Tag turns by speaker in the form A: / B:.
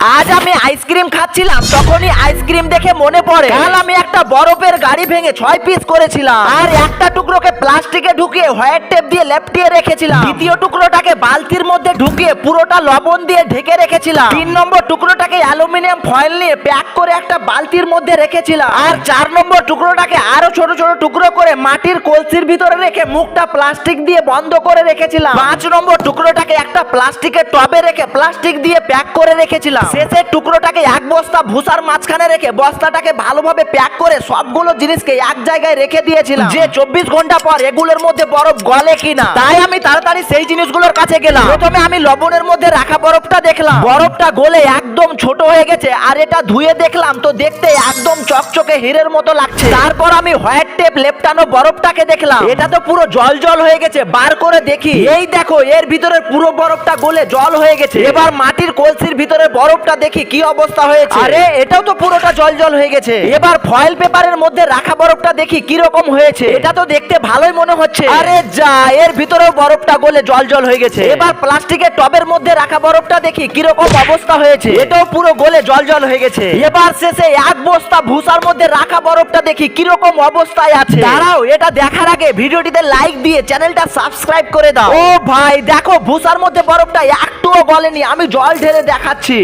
A: আজ আমি আইসক্রিম খাচ্ছিলাম, তখনই আইসক্রিম দেখে মনে পড়ে, কাল আমি একটা বরফের গাড়ি ভেঙে ছয় পিস করেছিলাম। আর একটা টুকরোকে প্লাস্টিকে ঢুকিয়ে হোয়াইট টেপ দিয়ে লেপটিয়ে রেখেছিলাম। দ্বিতীয় টুকরোটাকে বালতির মধ্যে ঢুকিয়ে পুরোটা লবণ দিয়ে ঢেকে রেখেছিলাম। তিন নম্বর টুকরোটাকে অ্যালুমিনিয়াম ফয়েল নিয়ে প্যাক করে একটা বালতির মধ্যে রেখেছিলাম। আর চার নম্বর টুকরোটাকে আরও ছোট ছোট টুকরো করে মাটির কলসির ভিতরে রেখে মুখটা প্লাস্টিক দিয়ে বন্ধ করে রেখেছিলাম। পাঁচ নম্বর টুকরোটাকে একটা প্লাস্টিকের টবে রেখে প্লাস্টিক দিয়ে প্যাক করে রেখেছিলাম। শেষের টুকরোটাকে এক বস্তা ভুসার মাঝখানে রেখে বস্তাটাকে ভালোভাবে প্যাক করে সবগুলো জিনিসকে এক জায়গায় রেখে দিয়েছিলাম। যে চব্বিশ ঘণ্টা পর এগুলোর মধ্যে বরফ গলে কিনা, তাই আমি তাড়াতাড়ি সেই জিনিসগুলোর কাছে গেলাম। প্রথমে আমি লবণের মধ্যে রাখা বরফটা দেখলাম। বরফটা গলে একদম ছোট হয়ে গেছে, আর এটা ধুয়ে দেখলাম তো দেখতে একদম চকচকে হীরের মতো লাগছে। তারপর আমি হোয়াইট টেপ লেপটানো বরফটাকে দেখলাম। এটা তো পুরো জল জল হয়ে গেছে বার করে দেখি। এই দেখো এর ভিতরে পুরো বরফটা গলে জল হয়ে গেছে। এবার মাটির কলসির ভিতরে বরফটা দেখি কি অবস্থা হয়েছে। আরে এটাও তো পুরোটা জল জল হয়ে গেছে। এবার ফয়েল পেপারের মধ্যে রাখা বরফটা দেখি কি রকম হয়েছে। এটা তো দেখতে ভালোই মনে হচ্ছে। আরে যা এর ভিতরেও বরফটা গলে জল জল হয়ে গেছে। এবার প্লাস্টিকের টবের মধ্যে রাখা বরফটা দেখি কি রকম অবস্থা হয়েছে। এটাও পুরো গলে জল জল হয়ে গেছে। এবার শেষে এক বস্তা ভুসার মধ্যে রাখা বরফটা দেখি কি রকম অবস্থায় আছে। দাঁড়াও এটা দেখার আগে ভিডিওটিতে লাইক দিয়ে চ্যানেলটা সাবস্ক্রাইব করে দাও। ও ভাই দেখো ভুসার মধ্যে বরফটা একটুও গলেনি আমি জল ঢেলে দেখাচ্ছি।